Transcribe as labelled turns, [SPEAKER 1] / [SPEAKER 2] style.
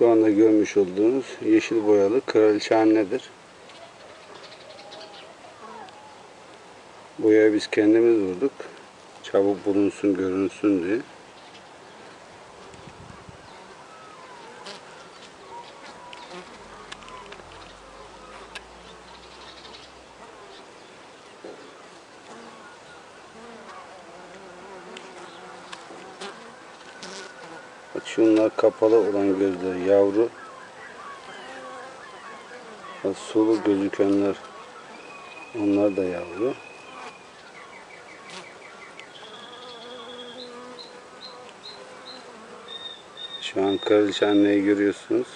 [SPEAKER 1] Şu anda görmüş olduğunuz yeşil boyalı kraliçe annedir. Boyayı biz kendimiz vurduk. Çabuk bulunsun, görünsün diye. Bak şunlar kapalı olan gözleri yavru. Bak sulu gözükenler onlar da yavru. Şu an kraliçe anneyi görüyorsunuz.